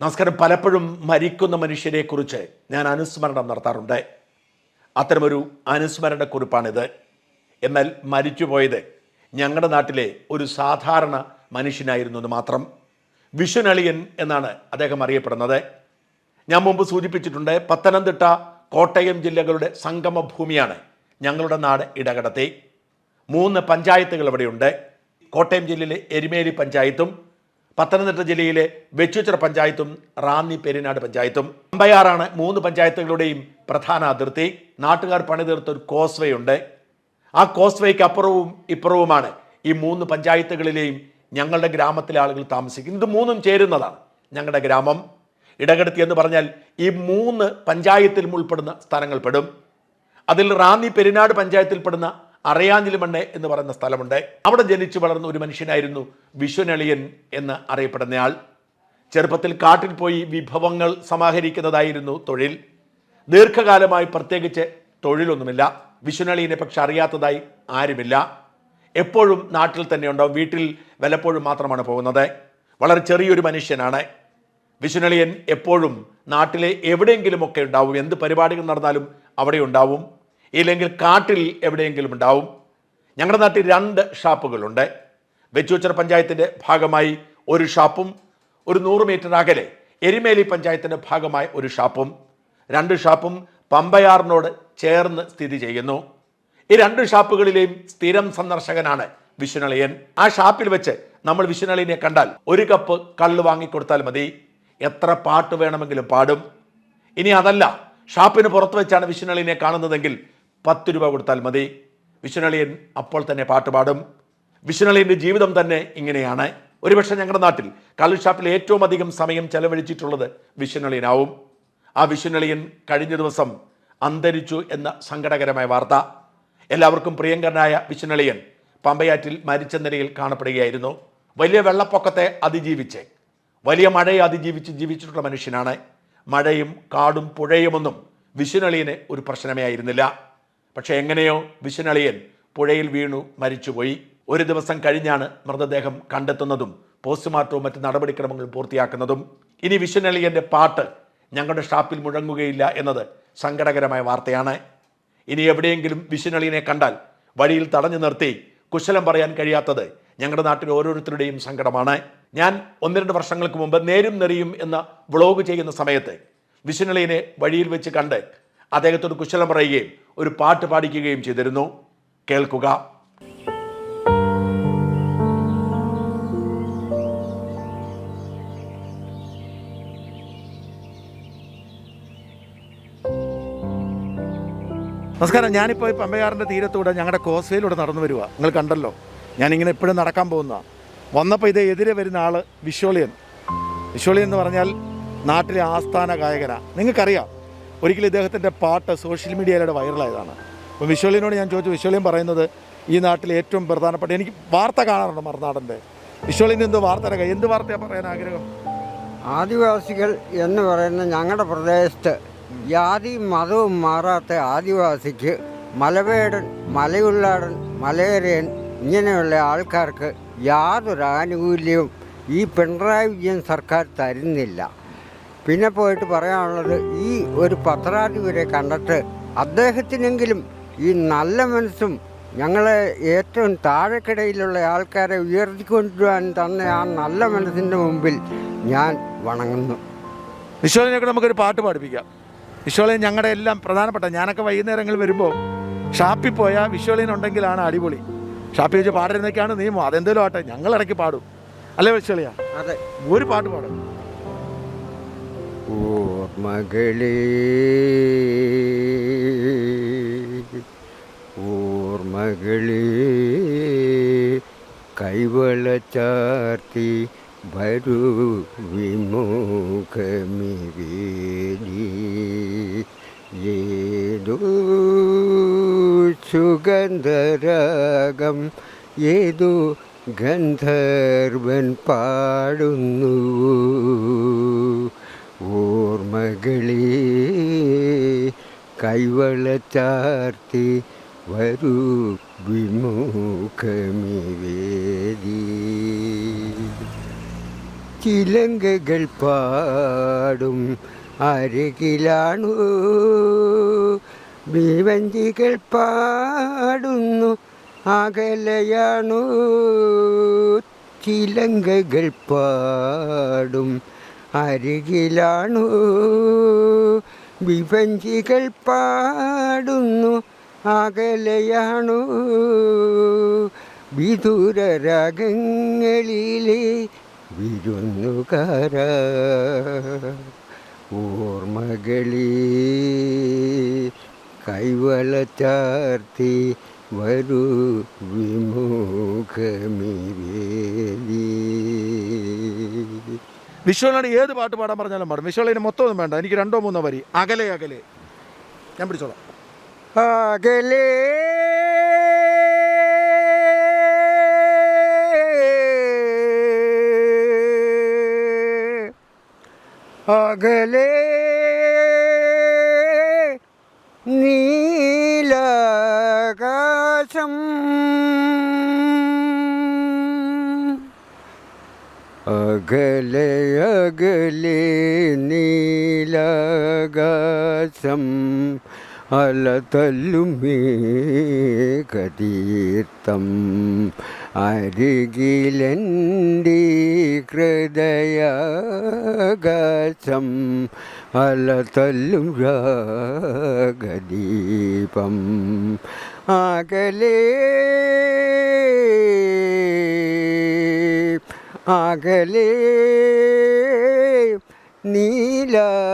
നമസ്കാരം. പലപ്പോഴും മരിക്കുന്ന മനുഷ്യരെക്കുറിച്ച് ഞാൻ അനുസ്മരണം നടത്താറുണ്ട്. അത്തരമൊരു അനുസ്മരണ കുറിപ്പാണിത് എന്നാൽ മരിച്ചുപോയത് ഞങ്ങളുടെ നാട്ടിലെ ഒരു സാധാരണ മനുഷ്യനായിരുന്നു എന്ന് മാത്രം. വിഷുനളിയൻ എന്നാണ് അദ്ദേഹം അറിയപ്പെടുന്നത്. ഞാൻ മുമ്പ് സൂചിപ്പിച്ചിട്ടുണ്ട് പത്തനംതിട്ട കോട്ടയം ജില്ലകളുടെ സംഗമ ഭൂമിയാണ് ഞങ്ങളുടെ നാട് ഇടകടത്തി. മൂന്ന് പഞ്ചായത്തുകൾ ഇവിടെയുണ്ട് കോട്ടയം ജില്ലയിലെ എരുമേലി പഞ്ചായത്തും പത്തനംതിട്ട ജില്ലയിലെ വെച്ചുച്ചിറ പഞ്ചായത്തും റാന്നി പെരിനാട് പഞ്ചായത്തും. അമ്പയാറാണ് മൂന്ന് പഞ്ചായത്തുകളുടെയും പ്രധാന അതിർത്തി. നാട്ടുകാർ പണിതീർത്ത ഒരു കോസ്വേ ഉണ്ട് ആ കോസ്വേക്ക് അപ്പുറവും ഇപ്പുറവുമാണ് ഈ മൂന്ന് പഞ്ചായത്തുകളിലെയും ഞങ്ങളുടെ ഗ്രാമത്തിലെ ആളുകൾ താമസിക്കുന്നത്. ഇത് മൂന്നും ചേരുന്നതാണ് ഞങ്ങളുടെ ഗ്രാമം. ഇടകെടുത്തി എന്ന് പറഞ്ഞാൽ ഈ മൂന്ന് പഞ്ചായത്തിലും ഉൾപ്പെടുന്ന സ്ഥലങ്ങൾ പെടും. അതിൽ റാന്നി പെരിനാട് പഞ്ചായത്തിൽപ്പെടുന്ന അറിയാഞ്ഞിലുമണ്ണെ എന്ന് പറയുന്ന സ്ഥലമുണ്ട്. അവിടെ ജനിച്ചു വളർന്ന ഒരു മനുഷ്യനായിരുന്നു വിശ്വനളിയൻ എന്ന് അറിയപ്പെടുന്നയാൾ. ചെറുപ്പത്തിൽ കാട്ടിൽ പോയി വിഭവങ്ങൾ സമാഹരിക്കുന്നതായിരുന്നു തൊഴിൽ. ദീർഘകാലമായി പ്രത്യേകിച്ച് തൊഴിലൊന്നുമില്ല. വിശ്വനളിയനെ പക്ഷെ അറിയാത്തതായി ആരുമില്ല. എപ്പോഴും നാട്ടിൽ തന്നെ ഉണ്ടാവും. വീട്ടിൽ വല്ലപ്പോഴും മാത്രമാണ് പോകുന്നത്. വളരെ ചെറിയൊരു മനുഷ്യനാണ്. വിശ്വനളിയൻ എപ്പോഴും നാട്ടിലെ എവിടെയെങ്കിലുമൊക്കെ ഉണ്ടാവും. എന്ത് പരിപാടികൾ നടന്നാലും അവിടെ ഉണ്ടാവും. ഇല്ലെങ്കിൽ കാട്ടിൽ എവിടെയെങ്കിലും ഉണ്ടാവും. ഞങ്ങളുടെ നാട്ടിൽ രണ്ട് ഷാപ്പുകളുണ്ട്. വെച്ചൂച്ചർ പഞ്ചായത്തിന്റെ ഭാഗമായി ഒരു ഷാപ്പും ഒരു നൂറ് മീറ്റർ അകലെ എരിമേലി പഞ്ചായത്തിന്റെ ഭാഗമായി ഒരു ഷാപ്പും രണ്ട് ഷാപ്പും പമ്പയാറിനോട് ചേർന്ന് സ്ഥിതി ചെയ്യുന്നു. ഈ രണ്ട് ഷാപ്പുകളിലെയും സ്ഥിരം സന്ദർശകനാണ് വിഷ്ണുളിയൻ ആ ഷാപ്പിൽ വെച്ച് നമ്മൾ വിഷ്ണുളിനെ കണ്ടാൽ ഒരു കപ്പ് കള്ള് വാങ്ങിക്കൊടുത്താൽ മതി. എത്ര പാട്ട് വേണമെങ്കിലും പാടും. ഇനി അതല്ല ഷാപ്പിന് പുറത്ത് വെച്ചാണ് വിഷ്ണുളിനെ കാണുന്നതെങ്കിൽ പത്ത് രൂപ കൊടുത്താൽ മതി. വിഷ്ണുളിയൻ അപ്പോൾ തന്നെ പാട്ട് പാടും. വിഷ്ണുളിയന്റെ ജീവിതം തന്നെ ഇങ്ങനെയാണ്. ഒരുപക്ഷെ ഞങ്ങളുടെ നാട്ടിൽ കള്ളുഷാപ്പിൽ ഏറ്റവും അധികം സമയം ചെലവഴിച്ചിട്ടുള്ളത് വിഷ്ണുളിയനാവും ആ വിഷ്ണുളിയൻ കഴിഞ്ഞ ദിവസം അന്തരിച്ചു എന്ന സങ്കടകരമായ വാർത്ത. എല്ലാവർക്കും പ്രിയങ്കരനായ വിഷ്ണുളിയൻ പമ്പയാറ്റിൽ മരിച്ച നിലയിൽ കാണപ്പെടുകയായിരുന്നു. വലിയ വെള്ളപ്പൊക്കത്തെ അതിജീവിച്ച് വലിയ മഴയെ അതിജീവിച്ച് ജീവിച്ചിട്ടുള്ള മനുഷ്യനാണ്. മഴയും കാടും പുഴയുമൊന്നും വിഷ്ണുളിയന് ഒരു പ്രശ്നമേ ആയിരുന്നില്ല. പക്ഷെ എങ്ങനെയോ വിശ്വനളിയൻ പുഴയിൽ വീണു മരിച്ചുപോയി. ഒരു ദിവസം കഴിഞ്ഞാണ് മൃതദേഹം കണ്ടെത്തുന്നതും പോസ്റ്റ്മോർട്ടവും മറ്റ് നടപടിക്രമങ്ങൾ പൂർത്തിയാക്കുന്നതും. ഇനി വിശ്വനളിയന്റെ പാട്ട് ഞങ്ങളുടെ ഷാപ്പിൽ മുഴങ്ങുകയില്ല എന്നത് സങ്കടകരമായ വാർത്തയാണ്. ഇനി എവിടെയെങ്കിലും വിശ്വനളിയനെ കണ്ടാൽ വഴിയിൽ തടഞ്ഞു നിർത്തി കുശലം പറയാൻ കഴിയാത്തത് ഞങ്ങളുടെ നാട്ടിൽ ഓരോരുത്തരുടെയും സങ്കടമാണ്. ഞാൻ ഒന്ന് രണ്ട് വർഷങ്ങൾക്ക് മുമ്പ് നേരും നെറിയും എന്ന വ്ളോഗ് ചെയ്യുന്ന സമയത്ത് വിശ്വനളിയനെ വഴിയിൽ വെച്ച് കണ്ട് അദ്ദേഹത്തോട് കുശലം പറയുകയും ഒരു പാട്ട് പാടിക്കുകയും ചെയ്തിരുന്നു. കേൾക്കുക. നമസ്കാരം. ഞാനിപ്പോൾ പമ്പയാറിന്റെ തീരത്തൂടെ ഞങ്ങളുടെ കോസ്വേയിലൂടെ നടന്നു വരിക നിങ്ങൾ കണ്ടല്ലോ. ഞാനിങ്ങനെ എപ്പോഴും നടക്കാൻ പോകുന്ന വന്നപ്പോൾ ഇത് എതിരെ വരുന്ന ആൾ വിശ്വളിയൻ വിശ്വളിയൻ എന്ന് പറഞ്ഞാൽ നാട്ടിലെ ആസ്ഥാന ഗായകനാണ് നിങ്ങൾക്കറിയാം ഒരിക്കലും ഇദ്ദേഹത്തിന്റെ പാട്ട് സോഷ്യൽ മീഡിയയിലൂടെ വൈറലായതാണ്. അപ്പോൾ വിശ്വലിനോട് ഞാൻ ചോദിച്ചു വിശ്വളിയൻ പറയുന്നത് ഈ നാട്ടിലെ ഏറ്റവും പ്രധാനപ്പെട്ട എനിക്ക് വാർത്ത കാണാറുണ്ട് മറുനാടന്റെ. വിശ്വലിന് എന്ത് വാർത്ത എന്ത് വാർത്തയാണ് പറയാൻ ആഗ്രഹം? ആദിവാസികൾ എന്ന് പറയുന്ന ഞങ്ങളുടെ പ്രദേശത്ത് ജാതിയും മതവും മാറാത്ത ആദിവാസിക്ക് മലവേടൻ മലയുള്ളാടൻ മലയരയൻ ഇങ്ങനെയുള്ള ആൾക്കാർക്ക് യാതൊരു ആനുകൂല്യവും ഈ പിണറായി വിജയൻ സർക്കാർ തരുന്നില്ല. പിന്നെ പോയിട്ട് പറയാനുള്ളത് ഈ ഒരു പത്രാധിപരെ കണ്ടിട്ട് അദ്ദേഹത്തിനെങ്കിലും ഈ നല്ല മനസ്സും ഞങ്ങളെ ഏറ്റവും താഴെക്കിടയിലുള്ള ആൾക്കാരെ ഉയർത്തിക്കൊണ്ടുവരാൻ തന്ന ആ നല്ല മനസ്സിന്റെ മുമ്പിൽ ഞാൻ വണങ്ങുന്നു. വിശ്വളിനൊക്കെ നമുക്കൊരു പാട്ട് പാടിപ്പിക്കാം. വിശ്വളിയൻ ഞങ്ങളുടെ എല്ലാം പ്രധാനപ്പെട്ട ഞാനൊക്കെ വൈകുന്നേരങ്ങളിൽ വരുമ്പോൾ ഷാപ്പിൽ പോയാൽ വിശ്വലിൻ ഉണ്ടെങ്കിലാണ് അടിപൊളി. ഷാപ്പിൽ വെച്ച് പാടരുന്നൊക്കെയാണ് നിയമം. അതെന്തേലും ആട്ടെ ഞങ്ങൾ ഇടയ്ക്ക് പാടും. അല്ലേ വിശ്വളിയാ? അതെ. ഒരു പാട്ട് പാടും. ഓർമ്മകളേ. ഓർമ്മകളേ. കൈവളച്ചാർത്തി വരൂ വിമുഖമിവേലി ഏതോ സുഗന്ധരാഗം ഏതോ ഗന്ധർവൻ പാടുന്നു. ഓർമ്മകളേ കൈവളച്ചാർത്തി വരൂ വിമുഖമിവേദി ചിലങ്കകൾ പാടും അരികിലാണു ഭീവഞ്ചികൾ പാടുന്നു അകലയാണു. ചിലങ്കകൾ പാടും അരികിലാണു. വിഭഞ്ചികൾ പാടുന്നു അകലയാണു. വിദൂര രാഗങ്ങളിലെ വിരുന്നുകാര ഓർമ്മകളി. കൈവള ചാർത്തി വരൂ വിമുഖമിവേലി വിശ്വനാണ് ഏത് പാട്ട് പാടാൻ പറഞ്ഞാലും പാടും. വിശ്വലിന് മൊത്തം ഒന്നും വേണ്ട. എനിക്ക് രണ്ടോ മൂന്നോ വരി. അകലെ അകലെ. ഞാൻ പിടിച്ചോളാം. അകലെ. അകലെ. നീലാകാശം അകലെ അകലെ നീലാകാശം അലതല്ലും മേഘതീർത്ഥം അരികിലെന്റെ ഹൃദയാകാശം അലതല്ലും രാഗദീപം അകലേ അകലേ നീലാകാശം.